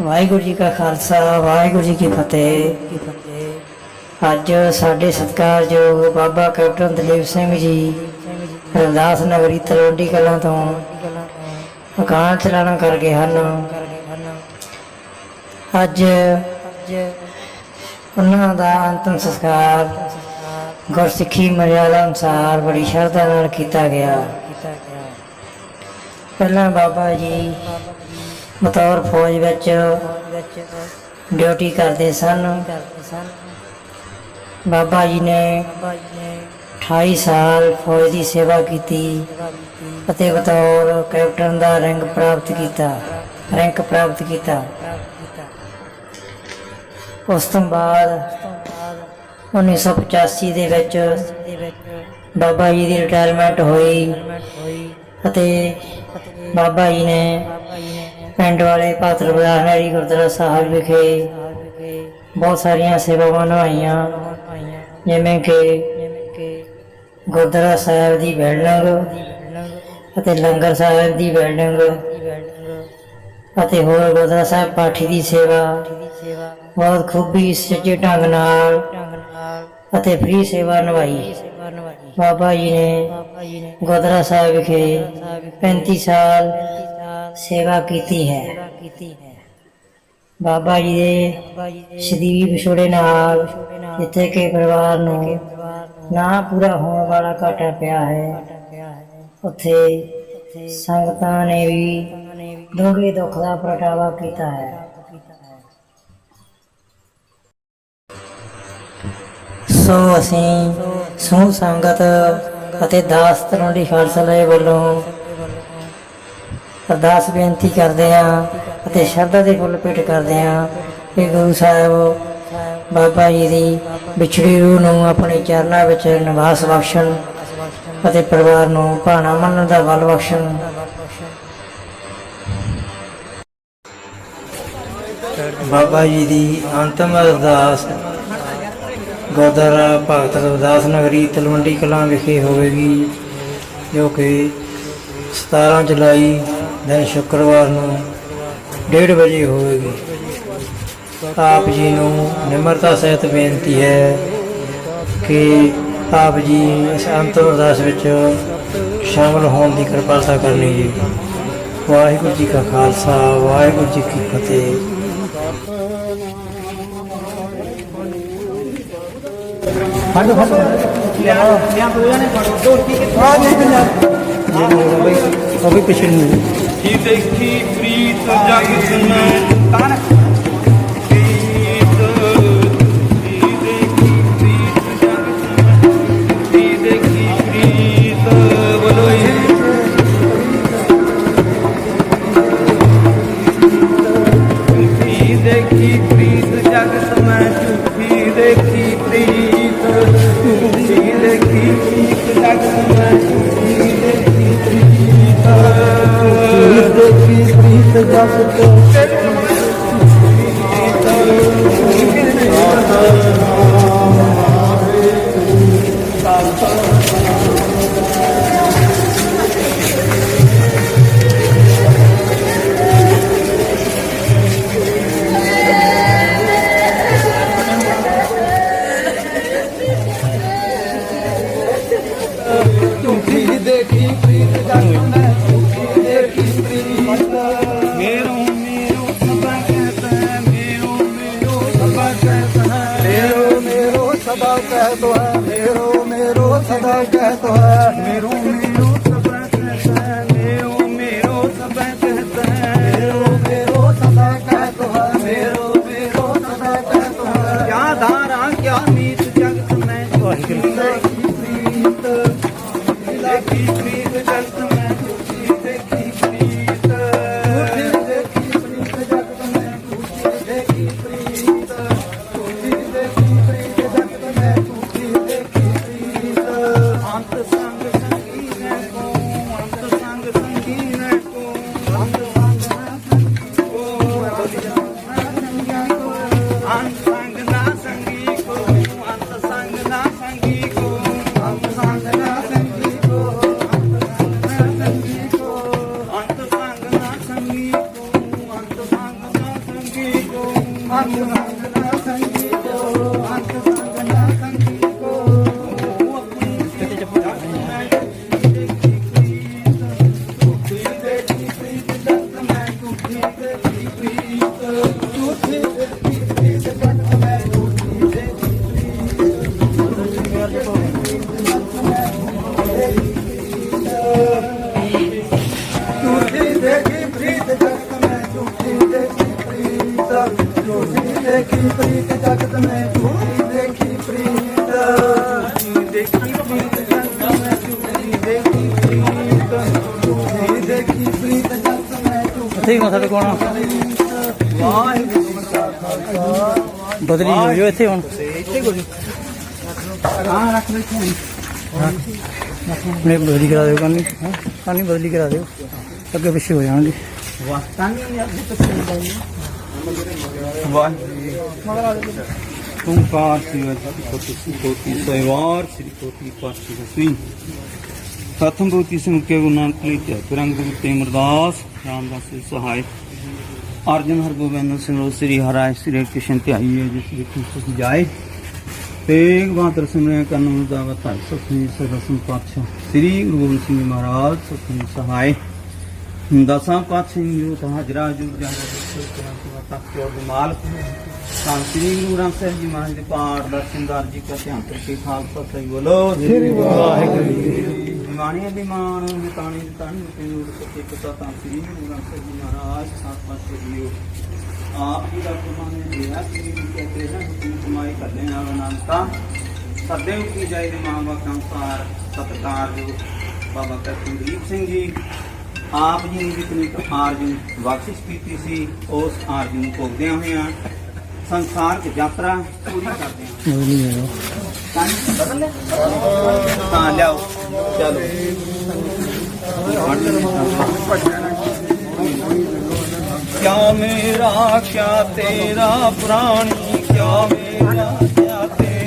ਵਾਹਿਗੁਰੂ ਜੀ ਕਾ ਖਾਲਸਾ, ਵਾਹਿਗੁਰੂ ਜੀ ਕੀ ਫਤਿਹ ਅੱਜ ਸਾਡੇ ਸਤਿਕਾਰਯੋਗ ਬਾਬਾ ਕੈਪਟਨ ਦਲੀਪ ਸਿੰਘ ਜੀ, ਰਵਿਦਾਸ ਨਗਰੀ ਤਲਵੰਡੀ ਕਲਾਂ ਤੋਂ ਮਕਾਨ ਚਲਾਣਾ ਕਰ ਗਏ ਹਨ। ਅੱਜ ਉਹਨਾਂ ਦਾ ਅੰਤਮ ਸੰਸਕਾਰ ਗੁਰਸਿੱਖੀ ਮਰਿਆਦਾ ਅਨੁਸਾਰ ਬੜੀ ਸ਼ਰਧਾ ਨਾਲ ਕੀਤਾ ਗਿਆ। ਪਹਿਲਾਂ ਬਾਬਾ ਜੀ ਬਤੌਰ ਫੌਜ ਵਿੱਚ ਡਿਊਟੀ ਕਰਦੇ ਸਨ। ਬਾਬਾ ਜੀ ਨੇ 28 ਸਾਲ ਫੌਜ ਦੀ ਸੇਵਾ ਕੀਤੀ ਅਤੇ ਬਤੌਰ ਕੈਪਟਨ ਦਾ ਰੈਂਕ ਪ੍ਰਾਪਤ ਕੀਤਾ, ਰੈਂਕ ਪ੍ਰਾਪਤ ਕੀਤਾ। ਉਸ ਤੋਂ ਬਾਅਦ 1985 ਦੇ ਵਿੱਚ ਬਾਬਾ ਜੀ ਦੀ ਰਿਟਾਇਰਮੈਂਟ ਹੋਈ ਅਤੇ ਬਾਬਾ ਜੀ ਨੇ ਪਿੰਡ ਵਾਲੇ ਪਾਤਰ ਬਜ਼ਾਰ ਨਹਿਰੀ ਗੁਰਦੁਆਰਾ ਸਾਹਿਬ ਵਿਖੇ ਬਹੁਤ ਸਾਰੀਆਂ ਸੇਵਾਵਾਂ ਨਿਭਾਈਆਂ। ਜਿਵੇਂ ਕਿ ਗੁਰਦੁਆਰਾ ਸਾਹਿਬ ਦੀ ਬਿਲਡਿੰਗ ਅਤੇ ਲੰਗਰ ਸਾਹਿਬ ਦੀ ਬਿਲਡਿੰਗ ਅਤੇ ਹੋਰ ਗੁਰਦੁਆਰਾ ਸਾਹਿਬ ਪਾਠੀ ਦੀ ਸੇਵਾ ਬਹੁਤ ਖੂਬੀ ਸੱਚੇ ਢੰਗ ਨਾਲ ਅਤੇ ਫ੍ਰੀ ਸੇਵਾ ਨਿਭਾਈ। ਬਾਬਾ ਜੀ ਨੇ ਗੁਰਦੁਆਰਾ ਸਾਹਿਬ ਵਿਖੇ 35 ਸਾਲ ਸੇਵਾ ਕੀਤੀ ਹੈ। ਬਾਬਾ ਜੀ ਦੇ ਸ਼ਰੀਰ ਵਿਛੋੜੇ ਨਾਲ ਜਿੱਥੇ ਕਿ ਪਰਿਵਾਰ ਨੂੰ ਨਾ ਪੂਰਾ ਹੋਣ ਵਾਲਾ ਘਾਟਾ ਪਿਆ ਹੈ, ਉੱਥੇ ਸੰਗਤਾਂ ਨੇ ਵੀ ਡੂੰਘੇ ਦੁੱਖ ਦਾ ਪ੍ਰਗਟਾਵਾ ਕੀਤਾ ਹੈ। ਸੋ ਅਸੀਂ ਸਮੂਹ ਸੰਗਤ ਅਤੇ ਦਾਸ ਤਰੁੰਡੀ ਖਾਲਸਾ ਲਏ ਵੱਲੋਂ ਅਰਦਾਸ ਬੇਨਤੀ ਕਰਦੇ ਹਾਂ ਅਤੇ ਸ਼ਰਧਾ ਦੇ ਫੁੱਲ ਭੇਟ ਕਰਦੇ ਹਾਂ ਕਿ ਗੁਰੂ ਸਾਹਿਬ ਬਾਬਾ ਜੀ ਦੀ ਵਿਛੜੀ ਰੂਹ ਨੂੰ ਆਪਣੇ ਚਰਨਾਂ ਵਿੱਚ ਨਿਵਾਸ ਬਖਸ਼ਣ ਅਤੇ ਪਰਿਵਾਰ ਨੂੰ ਭਾਣਾ ਮੰਨਣ ਦਾ ਬਲ ਬਖਸ਼ਣ। ਬਾਬਾ ਜੀ ਦੀ ਅੰਤਮ ਅਰਦਾਸ ਗੁਰਦੁਆਰਾ ਭਗਤ ਰਵਿਦਾਸ ਨਗਰੀ ਤਲਵੰਡੀ ਕਲਾਂ ਵਿਖੇ ਹੋਵੇਗੀ, ਜੋ ਕਿ 17 ਜੁਲਾਈ ਦਿਨ ਸ਼ੁੱਕਰਵਾਰ ਨੂੰ 1:30 ਵਜੇ ਹੋਵੇਗੀ। ਆਪ ਜੀ ਨੂੰ ਨਿਮਰਤਾ ਸਹਿਤ ਬੇਨਤੀ ਹੈ ਕਿ ਆਪ ਜੀ ਇਸ ਅੰਤਮ ਅਰਦਾਸ ਵਿੱਚ ਸ਼ਾਮਲ ਹੋਣ ਦੀ ਕਿਰਪਾਲਤਾ ਕਰਨੀ ਜੀ। ਵਾਹਿਗੁਰੂ ਜੀ ਕਾ ਖਾਲਸਾ ਵਾਹਿਗੁਰੂ ਜੀ ਕੀ ਫਤਿਹ। ਫੜੋ ਫੜੋ। ਲਿਆ ਲਿਆ ਬੋਲਿਆ ਨੇ ਫੜੋ ਦੋ ਟਿਕਟ ਆ ਨਹੀਂ ਪੰਜਾ ਜੀ ਉਹ ਵੀ ਪਿਛੜ ਨਹੀਂ ਕੀ ਦੇਖੀ ਪ੍ਰੀਤ ਜਗ ਸੁਨੈ ਤਾਨ ਪ੍ਰੀਤ ਜਗ ਤੋਂ सदा कहतो है मेरो मेरो सदा कहतो है ਮੇਰੋ ਬਦਲੀ ਹੋ ਜਾਓ ਇੱਥੇ ਹੁਣ। ਇੱਥੇ ਕੋਈ ਹਾਂ ਰੱਖ ਲੈ ਇੱਥੇ ਨੇ ਬਦਲੀ ਕਰਾ ਦਿਓ, ਕੰਨੀ। ਕੰਨੀ ਬਦਲੀ ਕਰਾ ਦਿਓ। ਅੱਗੇ ਪਿੱਛੇ ਹੋ ਜਾਣਗੇ। ਵਾਸਤਾਨੀ ਆ ਵਾਹਿਗੁਰੂ ਓੰਕਾਰ ਸਿਵ ਕੋਟੀ ਕੋਟੀ ਸੇਵਾਰ ਸ੍ਰੀ ਕੋਟੀ ਪਾਤਸ਼ਾਹ ਸ੍ਰੀ ਪ੍ਰਥਮ ਗੁਰੂ ਨਾਨਕ ਲਈ ਤੇ ਤੁਰੰਗ ਗੁਰਤੇ ਅਮਰਦਾਸ ਰਾਮਦਾਸ ਜੀ ਸਹਾਇ ਅਰਜਨ ਹਰਗੋਬਿੰਦ ਸਿੰਘ ਸ੍ਰੀ ਹਰਾਇ ਸ੍ਰੀ ਕ੍ਰਿਸ਼ਨ ਧਿਆਈ ਹੈ ਜਿਸ ਵਿੱਚ ਤੁਸੀਂ ਜਾਏ। ਤੇਗ ਬਾਤਰ ਸਿਮਰਨ ਕਰਨ ਨੂੰ ਦਾਵਤ ਹੈ ਸਤਿ ਸਰਸਮ ਪਾਤਸ਼ਾਹ ਸ੍ਰੀ ਗੁਰੂ ਗੋਬਿੰਦ ਸਿੰਘ ਮਹਾਰਾਜ ਸਤਿ ਸਹਾਇ। ਦਸਾਂ ਪਾਤਸ਼ਾਹ ਜੀ ਤਾਂ ਹਾਜ਼ਰਾ ਜੁਗ ਜਾਂਦਾ ਤੱਕ ਚੋਰ ਦੇ ਮਾਲ ਤਾਂ ਸ੍ਰੀ ਗੁਰੂ ਗ੍ਰੰਥ ਸਾਹਿਬ ਜੀ ਮਹਾਰਾਜ ਦੇ ਪਾਠ ਦਰਸ਼ਨਦਾਰ ਜੀ ਕਾ ਧਿਆਨ ਕਰਕੇ ਖਾਲਸਾ ਸਹੀ ਬੋਲੋ ਸ੍ਰੀ ਵਾਹਿਗੁਰੂ ਮਾਣੀ ਅਭਿਮਾਨ ਮਿਟਾਣੀ ਤਾਣੀ ਤੇ ਸੱਚੇ ਪਿਤਾ ਤਾਂ ਸ੍ਰੀ ਗੁਰੂ ਗ੍ਰੰਥ ਸਾਹਿਬ ਜੀ, ਮਹਾਰਾਜ ਸਾਤ ਪਾਤਸ਼ਾਹ ਜੀ ਆਪ ਜੀ ਦਾ ਪ੍ਰਮਾਣ ਹੈ ਸ੍ਰੀ ਗੁਰੂ ਕਹਿੰਦੇ ਹਨ ਹੁਕਮ ਕਮਾਈ ਕਰਦੇ ਨਾਲ ਅਨੰਤਾ। ਸਦੇ ਕੀ ਜਾਏ ਦੇ ਮਾਂ ਬਾਪ ਕੰਸਾਰ ਸਤਕਾਰ ਜੋ ਬਾਬਾ ਕਰਤੂਰੀਪ ਸਿੰਘ ਜੀ। ਆਪ ਜੀ ਨੇ ਜਿਤਨੀ ਆਰਜਨ ਬਖਸ਼ਿਸ਼ ਕੀਤੀ ਸੀ, ਉਸ ਆਰਜਨ ਨੂੰ ਭੋਗਦਿਆਂ ਹੋਇਆਂ। ਸੰਸਾਰ ਦੀ ਯਾਤਰਾ ਪੂਰੀ ਕਰਦੇ ਹਾਂ। ਲੈ ਹਾਂ। ਲਿਆਓ। ਚਲੋ। ਕਿਆ ਮੇਰਾ ਕਿਆ ਤੇਰਾ ਪ੍ਰਾਣੀ ਕਿਆ ਮੇਰਾ ਕਿਆ ਤੇਰਾ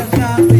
ਮੇਰਾ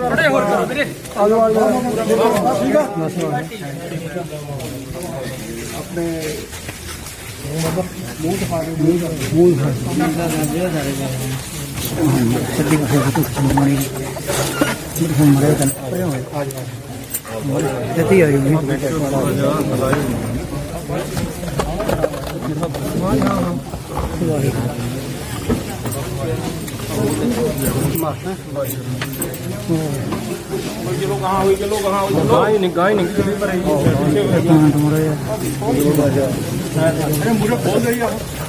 ਬੜੇ ਹੋਰ ਕਰੋ ਵੀਰੇ ਆਜੋ ਆਜੋ ਠੀਕ ਆ ਆਪਣੇ ਮੂੰਹ ਦਿਖਾ ਦੇ ਮੂੰਹ ਦਿਖਾ ਦੇ ਮੂੰਹ ਦਿਖਾ ਦੇ तेरा वाहिगुरू जी का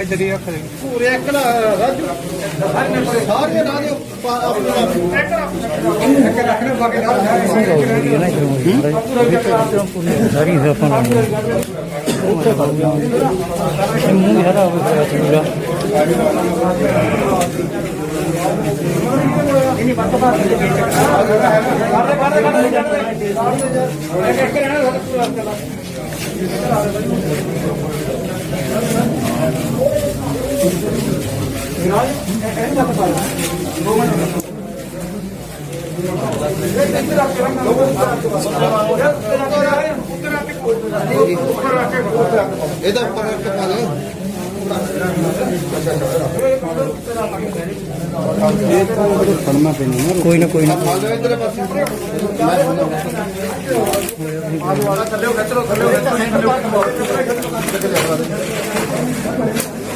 ਇੱਧਰ ਹੀ ਰੱਖ ਦੇ। ਪੂਰੇ ਇੱਕ ਰਾਜੂ। ਸਾਰੇ ਰਾਜੂ ਇੱਕ ਰੱਖਣੇ ਬਾਕੀ ਸਾਰੀ ਹਫਾ ਲਾਣੀ ਮੂੰਹ ਹਰਾ ਹੋ ਗਿਆ ਚੂੜਾ ਇਹਦਾ ਉੱਪਰ ਰੱਖ ਕੇ ਪਾ ਦੇ ਕੋਈ ਨਾ ਕੋਈ ਨਾ ਪਾ ਦੇ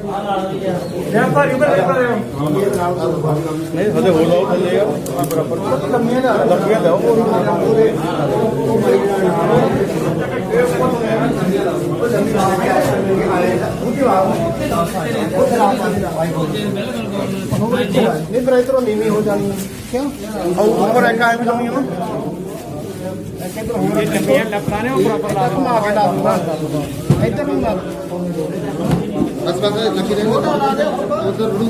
ਹੋ ਗਈ ਕਰ ਦੇ ਨਹੀਂ ਹਲੇ ਹੋ ਲਾਓ ਥੱਲੇ ਆ ਬਰਾਬਰ ਲੰਮੀਆਂ ਲਿਆ ਲੰਮੀਆਂ ਲਿਆਓ ਨਹੀਂ ਫਿਰ ਇਧਰੋਂ ਨੀਵੀਂ ਹੋ ਜਾਣੀ ਕਿਉਂ ਉੱਪਰ ਇੱਕ ਆਏ ਵੀ ਲੰਮੀਆਂ ਨਾ ਇਹ ਲੰਬੀਆਂ ਲੱਤਾਂ ਨੇ ਉਹ ਬਰਾਬਰ ਲਾ ਘੁਮਾ ਕੇ ਲਾ ਦੂੰਗਾ ਇੱਧਰ ਨੂੰ ਲਾ ਬਸ ਬਸ ਲੱਗੀ ਰਹਿੰਦੇ ਉਧਰ ਰੁੜੂ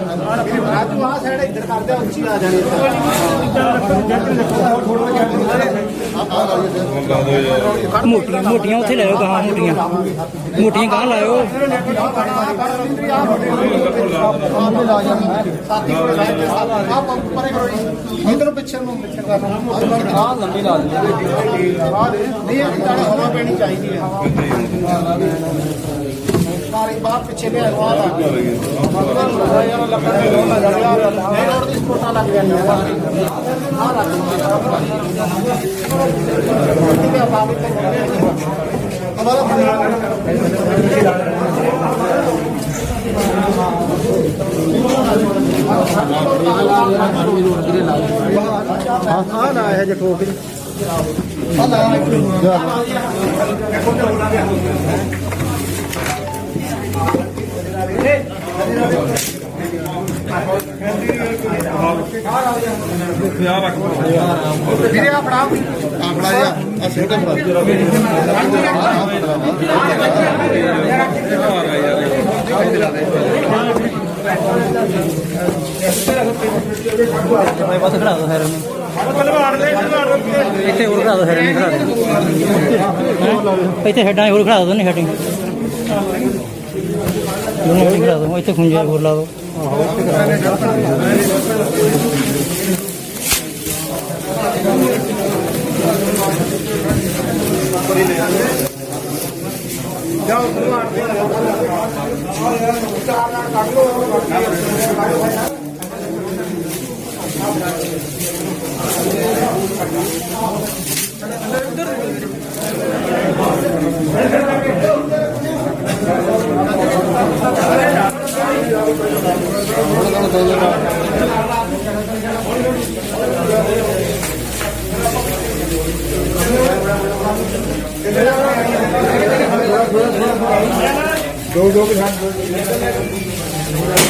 ਲਿਆ ਲੈ ਯਾਰ ਜਿਹੜਾ ਰਾਜੂ ਆ ਸਾਈਡ ਇੱਧਰ ਕਰਦੇ ਉੱਚੀ ਆ ਜਾਣੀ ਮੋਟੀਆਂ ਮੋਟੀਆਂ ਉੱਥੇ ਲਾਇਓ ਗਾਂ ਮੋਟੀਆਂ। ਮੋਟੀਆਂ ਗਾਂ ਲਾਇਓ। ਇਧਰੋਂ ਪਿੱਛੇ ਨੂੰ ਪਿੱਛੇ ਕਰ ਆ ਲੰਮੀ ਲਾ ਦੀ ਨਹੀਂ ਇਹ ਤਾਂ ਹਵਾ ਪੈਣੀ ਚਾਹੀਦੀ ਹੈ ਰੋਡ ਦੀ ਸਪੋਰਟਾਂ ਲੱਗ ਜਾਂਦੀਆਂ ਆ ਰੱਖ ਠੀਕ ਹੈ ਨਾ ਹੈ ਜੇ ਠੋਕ ਵੀਰੇ ਆ ਫੜਾ ਆ ਫੜਾ ਜਾ ਆ ਸਿੰਗਲ ਫੜਾ ਬਸ ਖੜਾ ਦੋ ਹੈਰਨ ਤਲਵਾਰ ਇੱਥੇ ਹੋਰ ਖੜਾ ਦੋ ਹੈਰਨ ਖੜਾ ਦੋ। ਇੱਥੇ ਹੈਡਾਂ ਹੋਰ ਖੜਾ ਦੋ ਨਹੀਂ ਹੈਡਿੰਗ ਦੋਨੋਂ ਠੀਕ ਲਾ ਦੋ ਇੱਥੇ ਖੁੰਝੇ ਹੋਰ ਲਾ ਦੋ ਜਾਓ ਤੁਹਾਨੂੰ ਆਰਦੇ ਆ ਯਾਰ ਚਾਰ ਨਾਲ ਕੱਢ ਲਓ अंदर दो दो के साथ